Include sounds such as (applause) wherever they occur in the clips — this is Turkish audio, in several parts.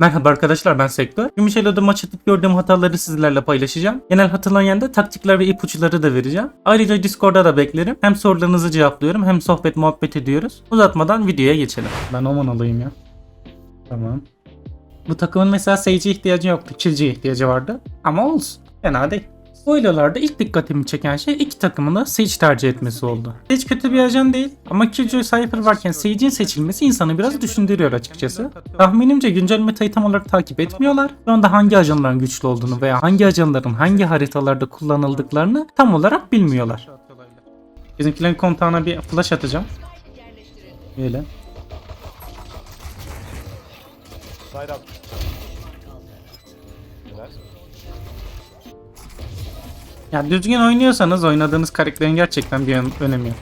Merhaba arkadaşlar ben Sektör. Gümüşelo'da maç atıp gördüğüm hataları sizlerle paylaşacağım. Genel hatırlayan da taktikler ve ipuçları da vereceğim. Ayrıca Discord'da da beklerim. Hem sorularınızı cevaplıyorum hem sohbet muhabbet ediyoruz. Uzatmadan videoya geçelim. Ben Oman alayım ya. Tamam. Bu takımın mesela Sage'e ihtiyacı yoktu. Kill'ciye ihtiyacı vardı. Ama olsun. Fena değil. Bu elolarda ilk dikkatimi çeken şey iki takımın da Sage tercih etmesi oldu. Sage kötü bir ajan değil ama Killjoy Cypher varken Sage'in seçilmesi insanı biraz düşündürüyor açıkçası. Tahminimce güncel metayı tam olarak takip etmiyorlar. Şu anda hangi ajanların güçlü olduğunu veya hangi ajanların hangi haritalarda kullanıldıklarını tam olarak bilmiyorlar. Bizimkilerin kontağına bir flash atacağım. Böyle. Side Ya düzgün oynuyorsanız oynadığınız karakterin gerçekten bir ön- önemi yok.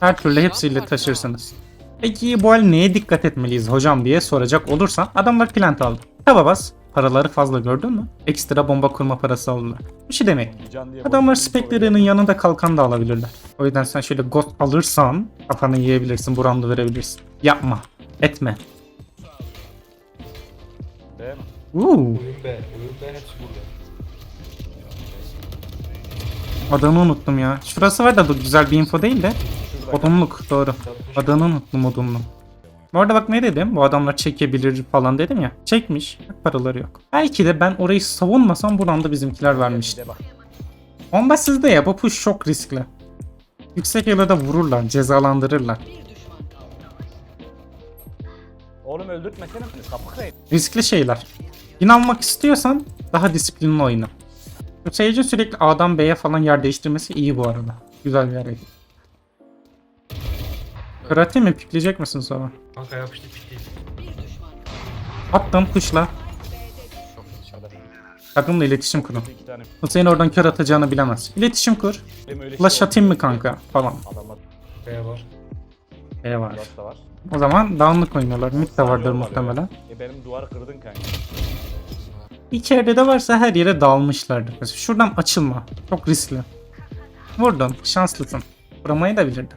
Her türlü hepsiyle taşırsınız. Peki bu hal neye dikkat etmeliyiz hocam diye soracak olursan adamlar plant aldı. Taba bas. Paraları fazla gördün mü? Ekstra bomba kurma parası aldılar. Bir şey demek. Adamlar speklerinin yanında kalkan da alabilirler. O yüzden sen şöyle ghost alırsan kafanı yiyebilirsin, bu roundu verebilirsin. Yapma. Etme. Uuu. Oyun be, oyun be hepsi burada. Adını unuttum ya. Şurası var da dur, güzel bir info değil de. Odunluk doğru. Adını unuttum odunluk. Bu arada bak ne dedim? Bu adamlar çekebilir falan dedim ya. Çekmiş. Paraları yok. Belki de ben orayı savunmasam buradan da bizimkiler vermişti. Bomba sizde ya bu push çok riskli. Yüksek yılda vururlar, cezalandırırlar. Oğlum öldürtmesene beni. Kapı kayın. Riskli şeyler. İnanmak istiyorsan daha disiplinli oyna. Sage'in sürekli A'dan B'ye falan yer değiştirmesi iyi bu arada. Güzel bir hareket. Karate mi pikleyecek misin sonra? Kanka yapıştı pitti. Attım kuşla. Hadi. Takımla iletişim kurun. İki tane. Senin oradan kör atacağını bilemez. İletişim kur. Benim öyle Flash şey atayım mı kanka falan. Adamlar B var. E var. flash da var. O zaman downlık oynuyorlar. Mid de vardır muhtemelen. E benim duvarı kırdın kanka. İçeride de varsa her yere dağılmışlardır. Mesela şuradan açılma. Çok riskli. Vurdun. Şanslısın. Vuramayı da bilirdin.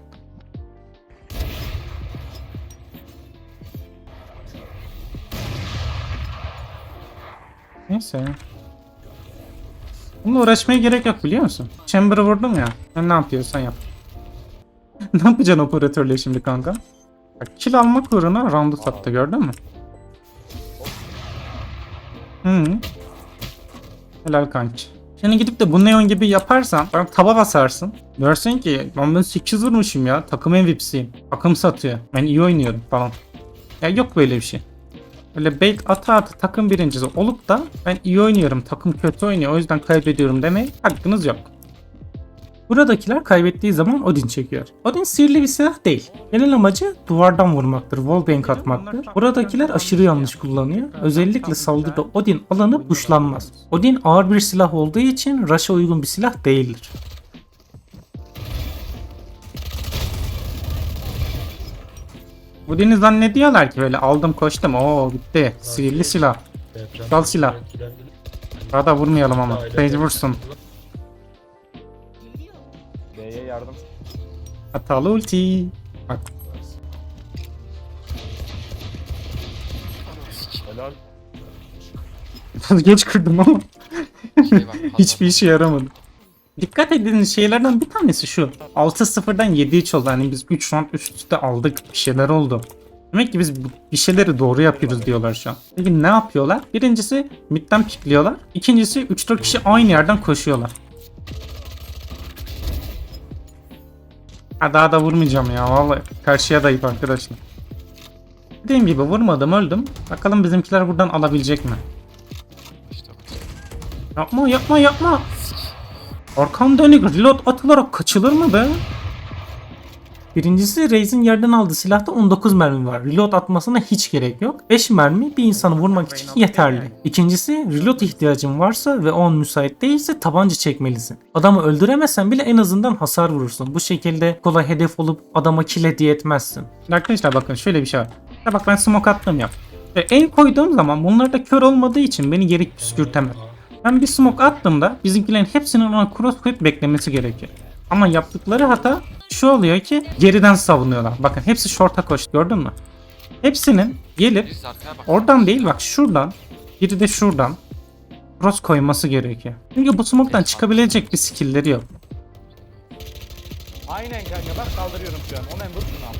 Neyse. Bununla uğraşmaya gerek yok biliyor musun? Chamber'ı vurdum ya. Sen ne yapıyorsan yap. (laughs) ne yapacaksın operatörle şimdi kanka? Bak, kill almak uğruna round'u sattı gördün mü? Hı. Helal kanki. Şimdi gidip de bu Neon gibi yaparsan bana taba basarsın. Dersin ki ben ben 8 vurmuşum ya takım MVP'siyim. Takım satıyor. Ben iyi oynuyorum falan. Ya yok böyle bir şey. Öyle bait ata ata takım birincisi olup da ben iyi oynuyorum takım kötü oynuyor o yüzden kaybediyorum demeye hakkınız yok. Buradakiler kaybettiği zaman Odin çekiyor. Odin sihirli bir silah değil. Genel amacı duvardan vurmaktır, wallbang atmaktır. Buradakiler aşırı yanlış kullanıyor. Özellikle saldırıda Odin alanı buşlanmaz. Odin ağır bir silah olduğu için rush'a uygun bir silah değildir. Odin'i zannediyorlar ki böyle aldım koştum ooo bitti. Sihirli silah. Dal silah. Daha da vurmayalım ama. Sage vursun. Hatalı ulti. Bak Helal. geç kırdım ama. Şey var, (laughs) Hiçbir işe yaramadı. Dikkat edin şeylerden bir tanesi şu. 6-0'dan 7-3 oldu. Hani biz 3 round üst üste aldık. Bir şeyler oldu. Demek ki biz bu- bir şeyleri doğru yapıyoruz diyorlar şu an. Peki ne yapıyorlar? Birincisi midden pikliyorlar. İkincisi 3-4 kişi aynı yerden koşuyorlar. Ha daha da vurmayacağım ya vallahi karşıya dayıp arkadaşlar. Dediğim gibi vurmadım öldüm. Bakalım bizimkiler buradan alabilecek mi? Yapma yapma yapma. Arkam dönük reload atılarak kaçılır mı be? Birincisi Raze'in yerden aldığı silahta 19 mermi var. Reload atmasına hiç gerek yok. 5 mermi bir insanı vurmak için yeterli. İkincisi reload ihtiyacın varsa ve o an müsait değilse tabanca çekmelisin. Adamı öldüremezsen bile en azından hasar vurursun. Bu şekilde kolay hedef olup adama kill hediye etmezsin. Arkadaşlar bakın şöyle bir şey var. Bak ben smoke attım ya. Ve el koyduğum zaman bunlar da kör olmadığı için beni geri püskürtemez. Ben bir smoke attığımda bizimkilerin hepsinin ona cross beklemesi gerekiyor. Ama yaptıkları hata şu oluyor ki geriden savunuyorlar. Bakın hepsi short'a koştu gördün mü? Hepsinin gelip oradan değil bak şuradan biri de şuradan cross koyması gerekiyor. Çünkü bu smoke'tan çıkabilecek bir skill'leri yok. Aynen kanka bak kaldırıyorum şu an. Omen vur şunu al.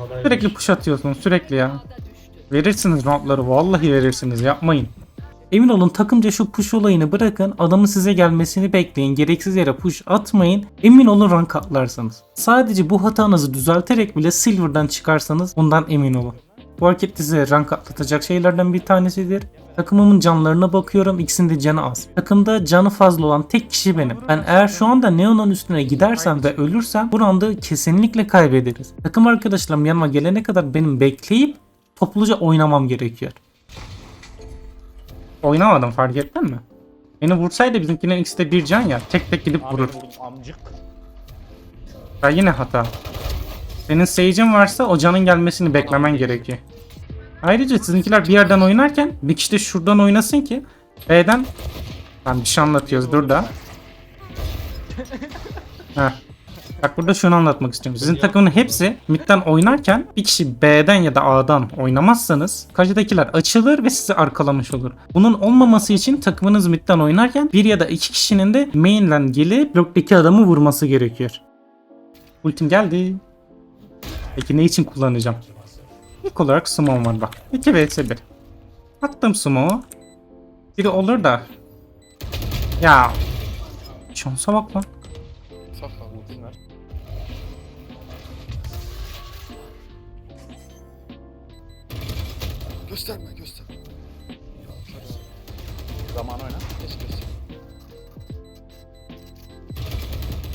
Arkadayım. Sürekli push atıyorsun sürekli ya. Verirsiniz roundları vallahi verirsiniz yapmayın. Emin olun takımca şu push olayını bırakın adamın size gelmesini bekleyin gereksiz yere push atmayın emin olun rank atlarsınız. Sadece bu hatanızı düzelterek bile silver'dan çıkarsanız bundan emin olun. Bu hareket size rank atlatacak şeylerden bir tanesidir. Takımımın canlarına bakıyorum ikisinin de canı az. Takımda canı fazla olan tek kişi benim. Ben eğer şu anda Neon'un üstüne gidersem ve ölürsem bu roundu kesinlikle kaybederiz. Takım arkadaşlarım yanıma gelene kadar benim bekleyip topluca oynamam gerekiyor. Oynamadım fark ettin mi? Beni vursaydı bizimkinin ikisi de bir can ya tek tek gidip Abi vurur. vurdum amcık. Ya yine hata. Senin sage'in varsa o canın gelmesini beklemen gerekiyor. Ayrıca sizinkiler bir yerden oynarken bir kişi de şuradan oynasın ki B'den Lan bir şey anlatıyoruz dur da. (laughs) Heh. Bak burada şunu anlatmak istiyorum. Sizin takımın hepsi midden oynarken bir kişi B'den ya da A'dan oynamazsanız karşıdakiler açılır ve sizi arkalamış olur. Bunun olmaması için takımınız midden oynarken bir ya da iki kişinin de main'den gelip bloktaki adamı vurması gerekiyor. Ultim geldi. Peki ne için kullanacağım? İlk olarak summon var bak. 2 vs 1. Attım summon'u. Biri olur da. Ya. Şansa bak lan. Gösterme gösterme. Zaman oyna.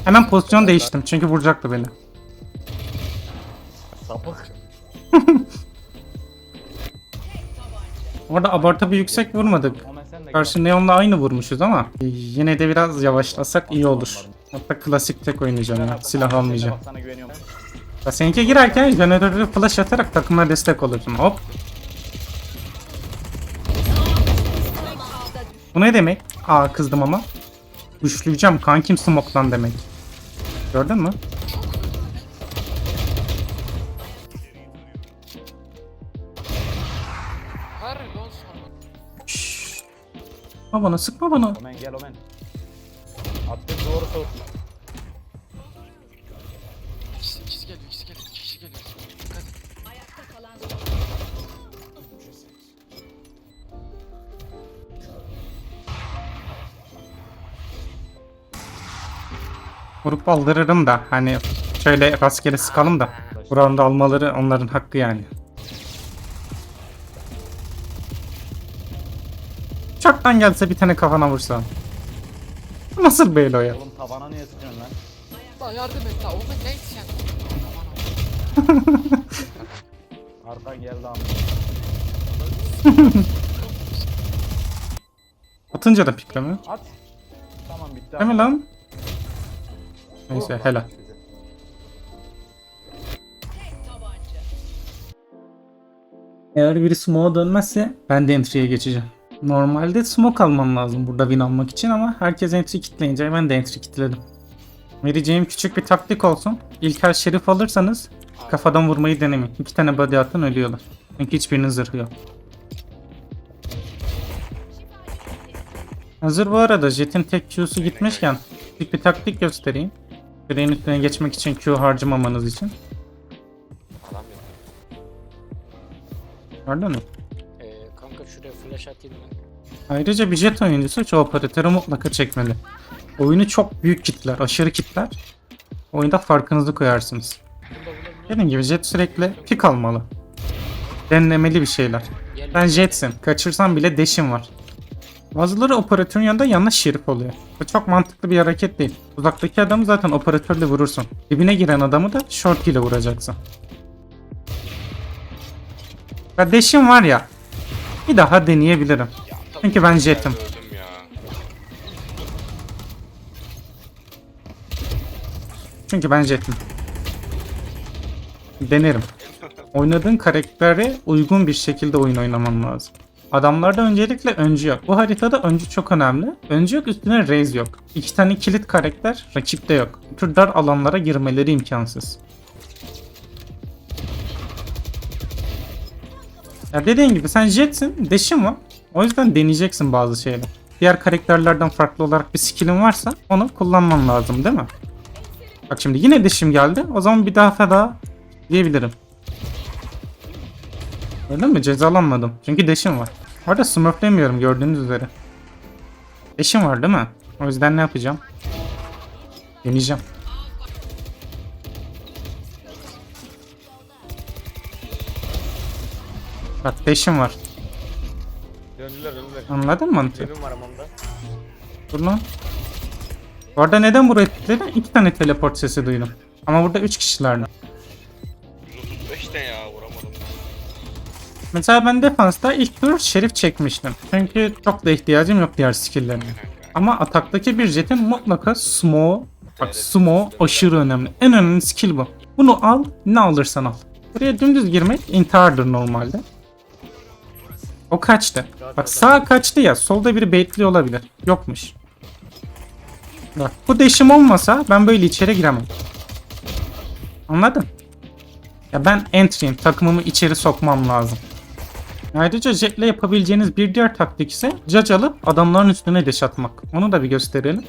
Hemen pozisyon değiştim çünkü vuracaktı beni. Sapık. (laughs) Orada abartı bir yüksek vurmadık. Karşı Neon'la aynı vurmuşuz ama yine de biraz yavaşlasak iyi olur. Hatta klasik tek oynayacağım ya. Silah almayacağım. Ya seninki girerken jeneratörü flash atarak takımına destek olursun. Hop. Bu ne demek? Aa kızdım ama. Güçlüyeceğim kankim smoke'lan demek. Gördün mü? Şşş. Sıkma bana sıkma bana. Omen gel Omen. Attım doğru soğutma. Vurup aldırırım da hani şöyle rastgele sıkalım da. Buranın da almaları onların hakkı yani. Uçaktan gelse bir tane kafana vursa. Nasıl böyle o ya? Oğlum tavana niye sıkıyorsun lan? Lan yardım et la. Oğlum ne sen? (laughs) Arkan geldi abi. Atınca da pikleme. At. Tamam bitti. Değil mi lan? Neyse helal. Eğer biri smoke'a dönmezse ben de entry'ye geçeceğim. Normalde smoke almam lazım burada win almak için ama herkes entry kitleyince ben de entry kitledim. Vereceğim küçük bir taktik olsun. İlk el şerif alırsanız kafadan vurmayı denemeyin. İki tane body atın ölüyorlar. Çünkü hiçbirinin zırhı yok. Hazır bu arada Jet'in tek Q'su gitmişken küçük bir taktik göstereyim. Direğin üstüne geçmek için Q harcamamanız için. Adam yok. Gördün mü? Ee, kanka şuraya flash atayım ben. Ayrıca bir jet oyuncusu şu operatörü mutlaka çekmeli. Oyunu çok büyük kitler, aşırı kitler. Oyunda farkınızı koyarsınız. Dediğim gibi jet sürekli pik almalı. Denemeli bir şeyler. Gel Ben jetsin. Kaçırsan bile deşim var. Bazıları operatörün yanında yanlış şerif oluyor. Bu çok mantıklı bir hareket değil. Uzaktaki adamı zaten operatörle vurursun. Dibine giren adamı da short ile vuracaksın. Ya deşim var ya. Bir daha deneyebilirim. Çünkü ben jetim. Çünkü ben jetim. Denerim. Oynadığın karaktere uygun bir şekilde oyun oynaman lazım. Adamlarda öncelikle öncü yok. Bu haritada öncü çok önemli. Öncü yok üstüne raise yok. İki tane kilit karakter rakipte yok. Bu tür dar alanlara girmeleri imkansız. Ya dediğin gibi sen jetsin, deşin var. O yüzden deneyeceksin bazı şeyleri. Diğer karakterlerden farklı olarak bir skillin varsa onu kullanman lazım değil mi? Bak şimdi yine deşim geldi. O zaman bir daha feda diyebilirim. Öyle mi? Cezalanmadım. Çünkü deşim var. Orada smurflemiyorum gördüğünüz üzere. Deşim var değil mi? O yüzden ne yapacağım? Deneyeceğim. Bak deşim var. Döndüler döndüler. Anladın mı mantığı? Cebim var amamda. Dur lan. Bu arada neden buraya tıkladım? İki tane teleport sesi duydum. Ama burada üç kişilerdi. Mesela ben defansta ilk tur şerif çekmiştim. Çünkü çok da ihtiyacım yok diğer skill'lerine. Ama ataktaki bir jetin mutlaka smoke, bak smoke aşırı önemli. En önemli skill bu. Bunu al, ne alırsan al. Buraya dümdüz girmek intihardır normalde. O kaçtı. Bak sağ kaçtı ya, solda biri baitli olabilir. Yokmuş. Bak bu değişim olmasa ben böyle içeri giremem. Anladın? Ya ben entry'im, takımımı içeri sokmam lazım. Ayrıca Jet'le yapabileceğiniz bir diğer taktik ise Judge alıp adamların üstüne deş atmak. Onu da bir gösterelim.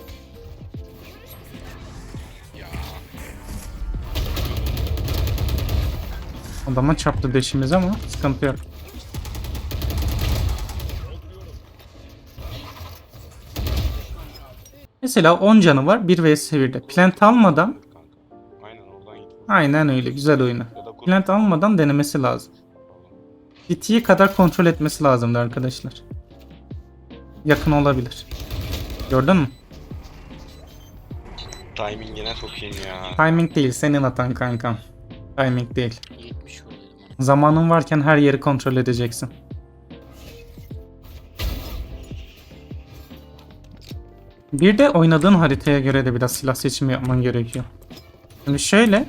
Adama çarptı deşimiz ama sıkıntı yok. Mesela 10 canı var 1 vs 1'de. Plant almadan Aynen öyle güzel oyunu. Plant almadan denemesi lazım. Bitiyi kadar kontrol etmesi lazımdı arkadaşlar. Yakın olabilir. Gördün mü? Timingine sokayım ya. Timing değil senin atan kankam. Timing değil. 70 vuruyordum ona. Zamanın varken her yeri kontrol edeceksin. Bir de oynadığın haritaya göre de biraz silah seçimi yapman gerekiyor. Şimdi şöyle.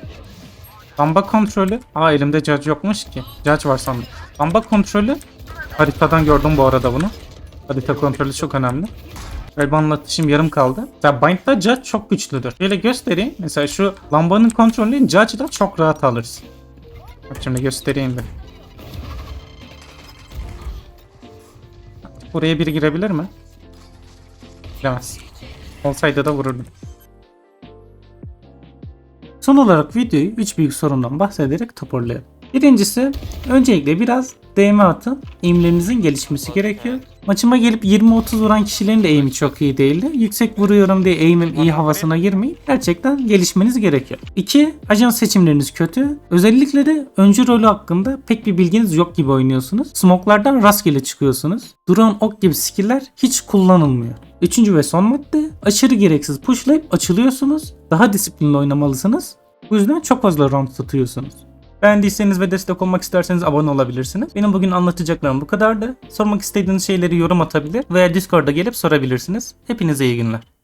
Lamba kontrolü. Aa elimde judge yokmuş ki. Judge var sandım. Lamba kontrolü. Haritadan gördüm bu arada bunu. Harita kontrolü çok önemli. Galiba anlatışım yarım kaldı. Ya Bind'da Judge çok güçlüdür. Şöyle göstereyim. Mesela şu lambanın kontrolünü Judge'da çok rahat alırsın. Bak şimdi göstereyim bir. Buraya biri girebilir mi? Giremez. Olsaydı da vururdum. Son olarak videoyu 3 büyük sorundan bahsederek toparlayalım. Birincisi öncelikle biraz DM atın. Aimlerinizin gelişmesi gerekiyor. Maçıma gelip 20-30 vuran kişilerin de aim'i çok iyi değildi. Yüksek vuruyorum diye aim'im iyi havasına girmeyip gerçekten gelişmeniz gerekiyor. 2. Ajans seçimleriniz kötü. Özellikle de öncü rolü hakkında pek bir bilginiz yok gibi oynuyorsunuz. Smoke'lardan rastgele çıkıyorsunuz. Drone ok gibi skill'ler hiç kullanılmıyor. Üçüncü ve son madde aşırı gereksiz pushlayıp açılıyorsunuz. Daha disiplinli oynamalısınız. Bu yüzden çok fazla round tutuyorsunuz. Beğendiyseniz ve destek olmak isterseniz abone olabilirsiniz. Benim bugün anlatacaklarım bu kadardı. Sormak istediğiniz şeyleri yorum atabilir veya Discord'a gelip sorabilirsiniz. Hepinize iyi günler.